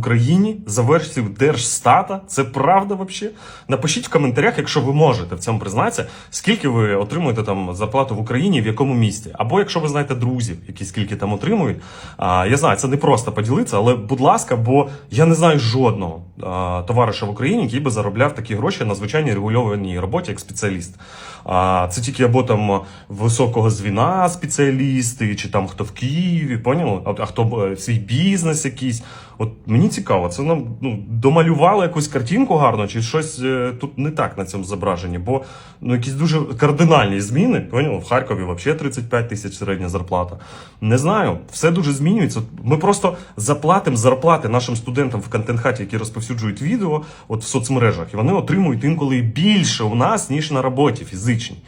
Україні за версією Держстата. Це правда взагалі? Напишіть в коментарях, якщо ви можете в цьому признатися, скільки ви отримуєте там зарплату в Україні, в якому місті. Або якщо ви знаєте друзів, які скільки там отримують. А, я знаю, це не просто поділитися, але будь ласка, бо я не знаю жодного а, товариша в Україні, який би заробляв такі гроші на звичайній регульованій роботі як спеціаліст. А, це тільки або там високого звіна спеціалісти, чи там хто в Києві, поняли? А хто е, свій бізнес якийсь. От мені цікаво, це нам ну, домалювали якусь картинку гарно, чи щось е, тут не так на цьому зображенні, бо ну, якісь дуже кардинальні зміни. Поняли? В Харкові взагалі 35 тисяч середня зарплата. Не знаю, все дуже змінюється. Ми просто заплатимо зарплати нашим студентам в контент-хаті, які розповсюджують відео от в соцмережах, і вони отримують інколи більше у нас, ніж на роботі фізичній.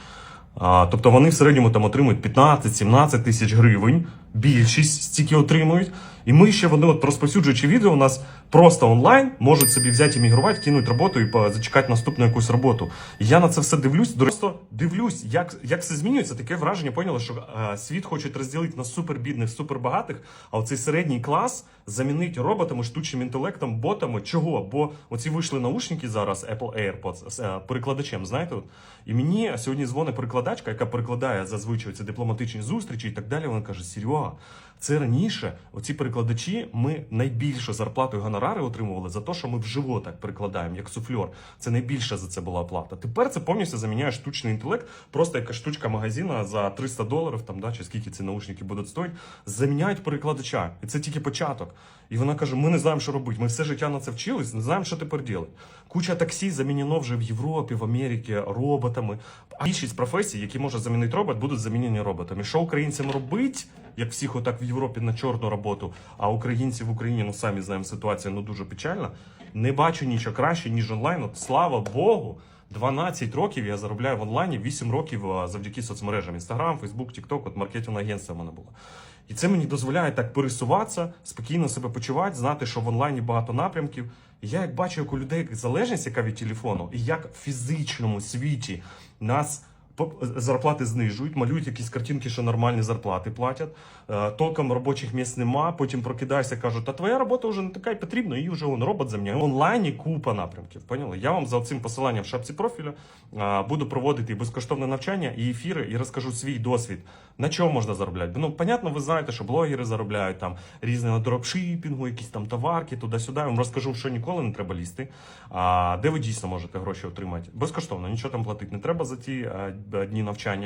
А, тобто вони в середньому там отримують 15-17 тисяч гривень, більшість стільки отримують. І ми ще вони, от розповсюджуючи відео, у нас просто онлайн можуть собі взяти іммігрувати, кинуть роботу і зачекати наступну якусь роботу. Я на це все дивлюсь, просто дивлюсь, як, як все змінюється. Таке враження поняли, що е, світ хочуть розділити на супербідних, супербагатих, а оцей середній клас замінить роботами, штучним інтелектом, ботами. Чого? Бо оці вийшли наушники зараз, Apple AirPods, з е, перекладачем, знаєте? От. І мені сьогодні дзвонить перекладачка, яка перекладає зазвичай ці дипломатичні зустрічі і так далі. Вона каже: Серега, це раніше оці перекладачі, ми найбільшу зарплату і гонорари отримували за те, що ми вживо так перекладаємо, як суфльор. Це найбільша за це була оплата. Тепер це повністю заміняє штучний інтелект, просто яка штучка магазина за 300 доларів, там, да, чи скільки ці наушники будуть стоїти, заміняють перекладача. І це тільки початок. І вона каже: ми не знаємо, що робити. Ми все життя на це вчились, не знаємо, що тепер робити. Куча таксі замінено вже в Європі, в Америці роботами. А більшість професій, які може замінити робот, будуть замінені роботами. Що українцям робить, як всіх отак в Європі на чорну роботу, а українці в Україні, ну самі знаємо, ситуація ну дуже печальна. Не бачу нічого краще, ніж онлайн. От слава Богу. 12 років я заробляю в онлайні, 8 років завдяки соцмережам. Інстаграм, Фейсбук, Тікток, от маркетинг агентство в мене було. І це мені дозволяє так пересуватися, спокійно себе почувати, знати, що в онлайні багато напрямків. І я як бачу, як у людей залежність, яка від телефону, і як в фізичному світі нас зарплати знижують, малюють якісь картинки, що нормальні зарплати платять. Е, Толком робочих місць нема. Потім прокидаєшся, кажуть, та твоя робота вже не така потрібна, її вже он робот заміняє. Онлайні купа напрямків. Поняли? Я вам за цим посиланням в шапці профілю е, буду проводити і безкоштовне навчання і ефіри, і розкажу свій досвід. На чому можна заробляти? Ну, понятно, ви знаєте, що блогери заробляють там різне на дропшипінгу, якісь там товарки, туди-сюди. Я вам розкажу, що ніколи не треба лізти. А де ви дійсно можете гроші отримати? Безкоштовно, нічого там платити не треба за ті е, дні навчання.